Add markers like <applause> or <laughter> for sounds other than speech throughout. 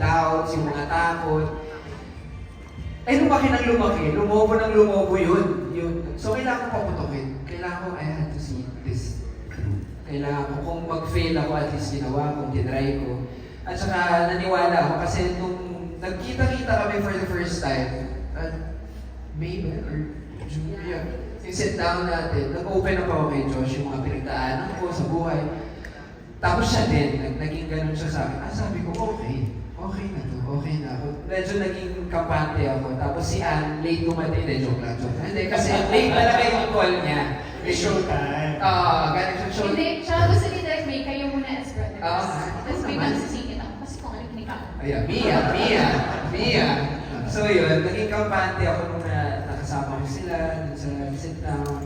doubts, yung mga takot. Ay, lumaki ng lumaki. Lumobo ng lumobo yun. yun. So, kailangan ko paputukin. Kailangan ko, I had to see this through. Kailangan ko, kung mag-fail ako, at least ginawa ko, tinry ko. At saka, naniwala ako kasi nung nagkita-kita kami for the first time, at May ba? Or yeah. Yung sit down natin, nag-open up ako kay Josh yung mga pinagdaanan ko sa buhay. Tapos siya din, nag naging ganun siya sa akin. Ah, sabi ko, okay. Okay na to, okay na ako. Medyo naging kampante ako. Tapos si Ann, late dumating. Hindi, joke lang, joke lang. Hindi, kasi late talaga yung call niya. May showtime. Ah, galing siya show. Hindi, siya gusto ni Direk May, kayo muna as brothers. Ah, Tapos naman. biglang sisingit ako kasi kung ano kinikita. Ayan, Mia, Mia, Mia. So yun, naging kampante ako nung na, nakasama ko sila dun sa sit down.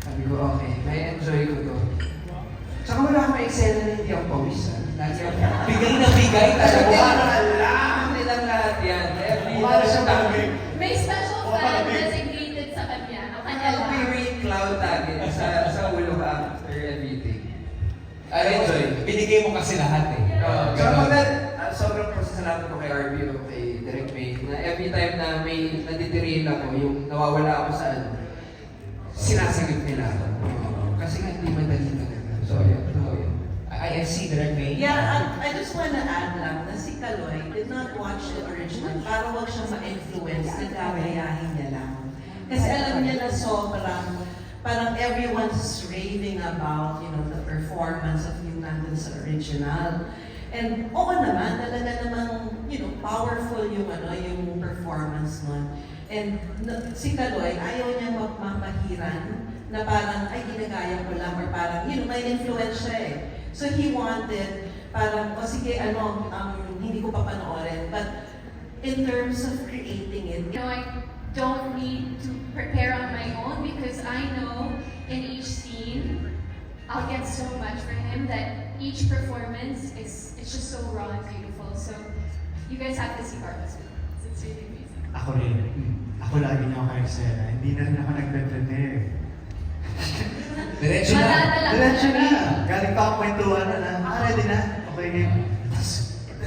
Sabi ko, okay, may enjoy ko to. Tsaka wala akong eksena na hindi ako pawis. ah. Bigay na bigay talaga. Alam nilang lahat yan. Every Para siya malamig. May special fan designated sa kanya. O kanya lang. rain cloud lagi sa, sa ulo ko after everything. I enjoy. Binigay mo kasi lahat eh. Uh, Ganun. so, pag uh, sobrang pasasalamat ko kay RB o kay Direct May na every time na may nadidiriin ako, yung nawawala ako sa ano, sinasagot nila ako. Kasi nga hindi madali talaga. So, yun. So, yun. I, see Direct May. Yeah, I, I just wanna add lang na si Kaloy did not watch the original para wag siyang ma-influence na gagayahin niya lang. Kasi alam niya na sobrang, parang everyone's raving about, you know, the performance of yung nandun sa original. And oo naman, talaga namang, you know, powerful yung ano, yung performance nun. And na- si Kaloy, ayaw niya magmamahiran na parang, ay, ginagaya ko lang, or parang, you know, may influence siya eh. So he wanted, parang, o sige, ano, um, hindi ko pa panoorin. But in terms of creating it, You know, I don't need to prepare on my own because I know in each scene I'll get so much from him that each performance is it's just so raw and beautiful. So you guys have to see Carlos with us. It's really amazing. Ako rin. Ako lagi niya ako eksena. Hindi na rin ako nagpe-prepare. <laughs> Diretso na. Diretso na. na. Galing pa ako kwentuhan na na. Ah, ready na? Okay game. Tapos,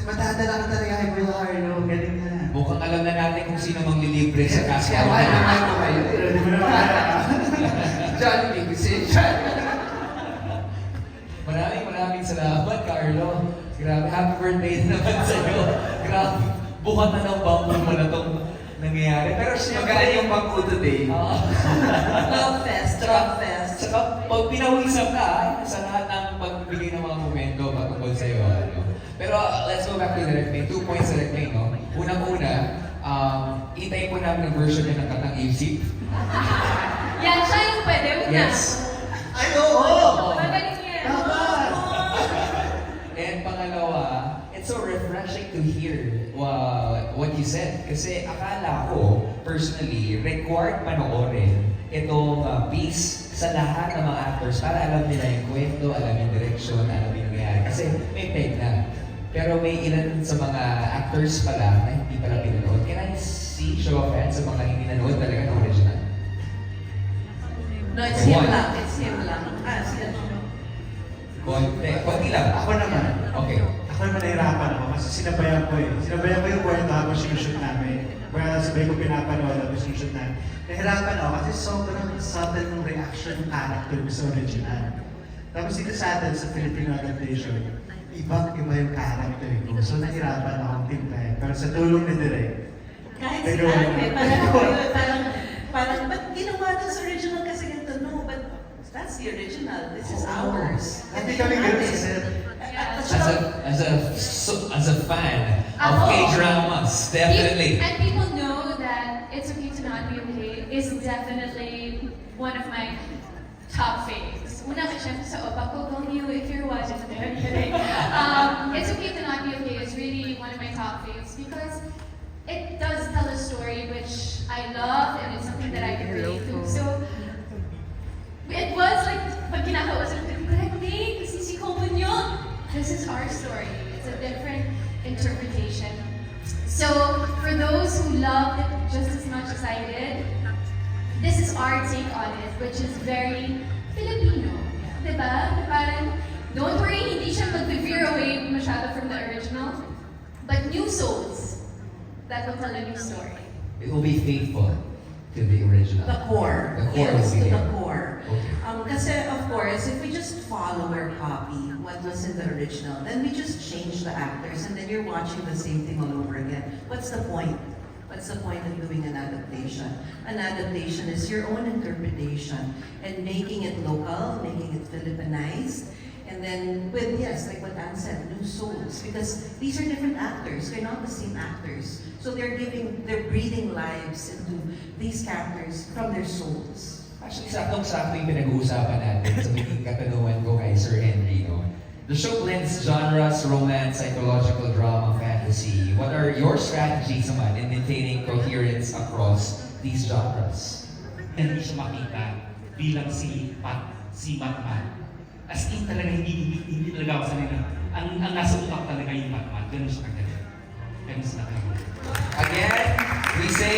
matadala ka talaga kay Kuya Carlo. Galing na. Mukhang alam na natin kung sino mang lilibre sa cast Kaya wala naman ko kayo. Ready mo na? John. Maraming maraming salamat, Carlo. Grabe, happy birthday naman sa'yo. Grabe, bukat na ng bangko mo na itong nangyayari. Pero Magaan siyempre, yung bangko today. Oo. <laughs> love fest, love fest. Saka pag pinawisan ka ah, sa lahat ng pagbibigay ng mga momento patungkol sa'yo. Ano. Pero uh, let's go back to Direct May. Two points sa May, no? Unang-una, um, itayin po namin ang version niya ng Katang Isip. <laughs> Yan, siya yung pwede. Huwag na. Yes. Ay, oo! Magaling yan. And pangalawa, it's so refreshing to hear uh, what you said. Kasi akala ko, personally, required panoorin itong uh, piece sa lahat ng mga actors para alam nila yung kwento, alam yung direction, alam yung nangyayari. Kasi may peg na. Pero may ilan sa mga actors pala na hindi pala pinanood. Can I see show of hands sa mga hindi nanood talaga ng original? No, it's him One. lang. It's him lang. Ah, si ano. Konti. Konti lang. Ako naman. Okay. Ako naman nahirapan ako kasi sinabayan ko eh. Sinabayan ko yung kwento habang sinushoot namin. Kaya sabay ko pinapanood habang sinushoot namin. Nahirapan ako kasi sobrang subtle ng reaction ng character ko sa original. Tapos dito sa atin sa Filipino adaptation, ibang iba yung character ko. So nahirapan akong timplahin. Pero sa tulong ni Direk, Kahit si naman. parang, parang, parang, ba't ginawa doon sa original kasi ganito? No, but that's the original. This is ours. Hindi kami ganun sa set. As a as a so, as a fan of. K-dramas, definitely. And people definitely one of my top faves. Una ka syempre sa Opa ko, Gong you if you're watching today. um, It's Okay to Not Be Okay It's really one of my top faves because it does tell a story which I love and it's something that I can relate to. So it was like, pag kinakausap ko, correct me, kasi si Kobun yun. This is our story. It's a different interpretation. So, for those who loved it just as much as I did, this is our take on it, which is very Filipino. Diba? Parang, don't worry, hindi siya mag-veer away masyado from the original. but new souls that will tell a new story. It will be faithful to the original. The core. The core yes, will be to the there. core. Okay. Um, kasi of course, if we just follow or copy what was in the original, then we just change the actors and then you're watching the same thing all over again. What's the point? What's the point of doing an adaptation? An adaptation is your own interpretation and making it local, making it Filipinized, and then with, yes, like what Anne said, new souls. Because these are different actors, they're not the same actors. So they're giving, they're breathing lives into these characters from their souls. Actually, saktong-sakto yung pinag-uusapan natin sa magiging ko kay Sir Henry? The show blends genres, romance, psychological drama, fantasy. What are your strategies naman in maintaining coherence across these genres? hindi siya makita bilang si Pat, si Batman. As in talaga, hindi, hindi, hindi talaga ako sanay na, ang, ang nasa utak talaga yung Batman. Ganun siya kagaling. Ganun sila kagaling. Again, we say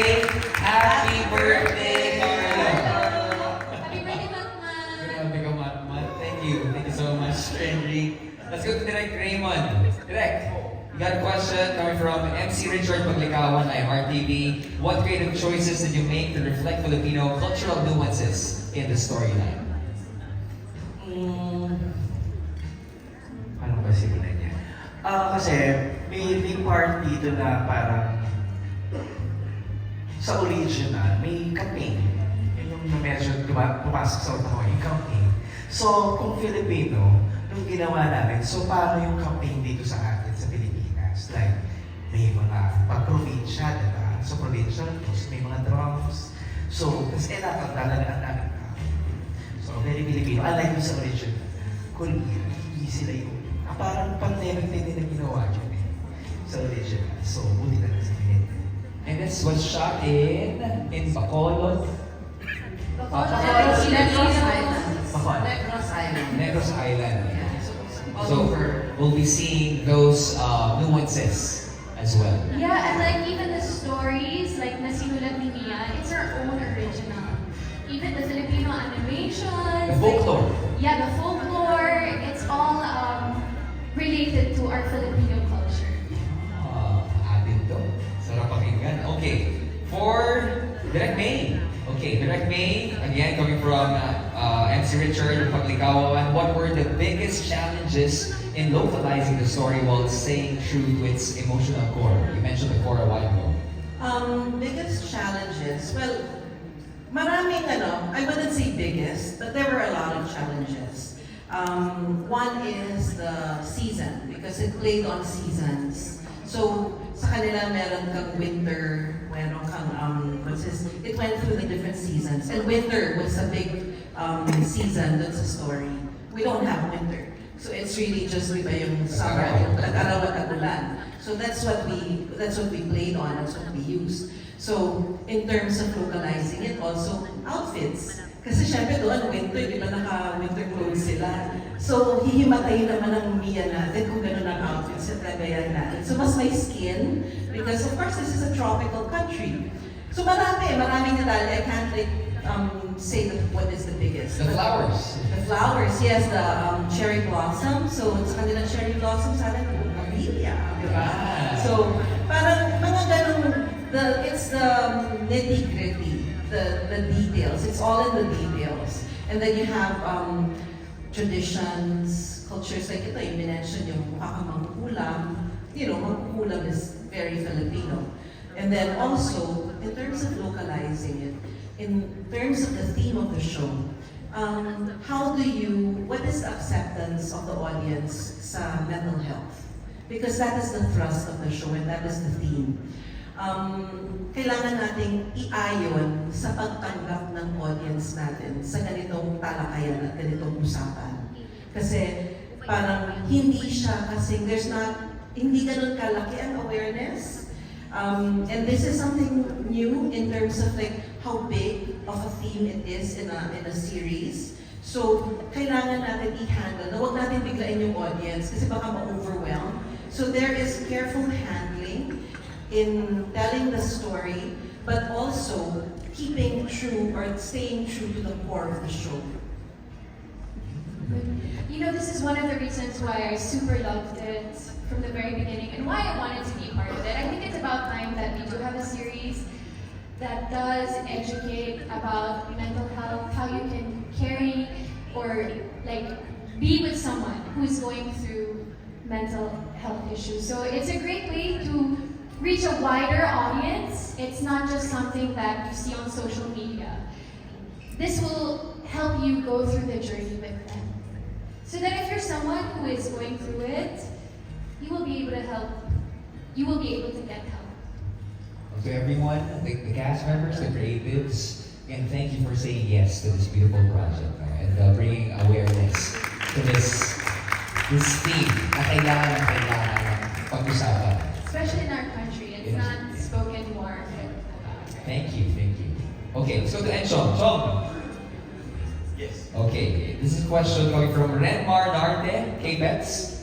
happy birthday, Carlo! Happy birthday, Batman! Grabe ka, Matmat. Thank you. Thank you so much, Sir Henry. Let's go to Direct Raymond. Direct, you got a question coming from MC Richard Paglikawan, IMRTV. What creative choices did you make to reflect Filipino cultural nuances in the storyline? Mm, Paano ba simulan niya? Ah, kasi may, may part dito na parang sa original, may campaign. Yun yung medyo pumasok sa utak ko, yung campaign. So, kung Filipino, nung ginawa namin, so paano yung campaign dito sa atin sa Pilipinas? Like, may mga pag-provincia, diba? So, provincial, tapos may mga drums. So, kasi eh, nakakalagaan namin na So, very Filipino. Unlike sa original. Korean, hindi sila yung... Ah, parang pandemic din nila ginawa yun eh. Sa original. So, buti na sa akin. And this was shot in in Bacolod, Negros Island. Bacolod. Negros Island. Negros Island. Yeah, so, all So over. We'll be seeing those uh, nuances as well. Yeah, and like even the stories, like nasinulat ni Mia, it's our own original. Even the Filipino animations. The folklore. Like, yeah, the folklore. It's all um, related to our Filipino culture. Ah, atin to. Sarap pakinggan. Okay. For Direct May. Okay, Direct May, again, coming from uh, uh, MC Richard, Paglikawan, what were the biggest challenges in localizing the story while staying true to its emotional core? You mentioned the core a while ago. Um, biggest challenges, well, maraming ano, I wouldn't say biggest, but there were a lot of challenges. Um, one is the season, because it played on seasons. So, sa kanila meron kang winter, meron kang, um, what's this, it went through the different seasons. And winter was a big um, season that's sa story. We don't have winter. So it's really just di yung summer, yung tag-araw at tag-ulan. So that's what we that's what we played on, that's what we used. So in terms of localizing it, also outfits. Kasi syempre doon, winter, di ba naka-winter clothes sila. So hihimatay naman ang Mia natin kung gano'n ang outfits at gagayan natin. So mas may skin, because of course this is a tropical country. So marami, maraming detalye. I can't like, um, say the, what is the biggest. The flowers. The flowers, yes, the um, cherry blossom. So, sa kanilang cherry blossom, yung pamilya, di ba? Ah. So, parang mga ganun, the, it's the um, nitty-gritty, the, the details. It's all in the details. And then you have um, traditions, cultures like ito, yung minention yung mukha kang mangkukulam. You know, mangkukulam is very Filipino. And then also, in terms of localizing it, in terms of the theme of the show, um, how do you, what is the acceptance of the audience sa mental health? Because that is the thrust of the show and that is the theme. Um, kailangan nating iayon sa pagtanggap ng audience natin sa ganitong talakayan at ganitong usapan. Kasi parang hindi siya kasi there's not, hindi ganun kalaki ang awareness. Um, and this is something new in terms of like how big of a theme it is in a, in a series. So, kailangan natin i-handle na huwag natin biglain yung audience kasi baka ma-overwhelm. So, there is careful handling in telling the story, but also keeping true or staying true to the core of the show. You know, this is one of the reasons why I super loved it from the very beginning and why I wanted to be part of it. I think it's about time that we do have a series that does educate about mental health, how you can carry or like be with someone who's going through mental health issues. So it's a great way to reach a wider audience. It's not just something that you see on social media. This will help you go through the journey with them. So that if you're someone who is going through it, you will be able to help, you will be able to get help. To everyone, the, the cast members, the creatives, and thank you for saying yes to this beautiful project no? and uh, bringing awareness to this this theme na kailangan na kailangan pag-usapan. Especially in our country, it's Yes. not spoken more about. right? Thank you, thank you. Okay, let's go to Enchong. Chong! Yes. Okay, this is a question coming from Renmar Narde, K-Bets.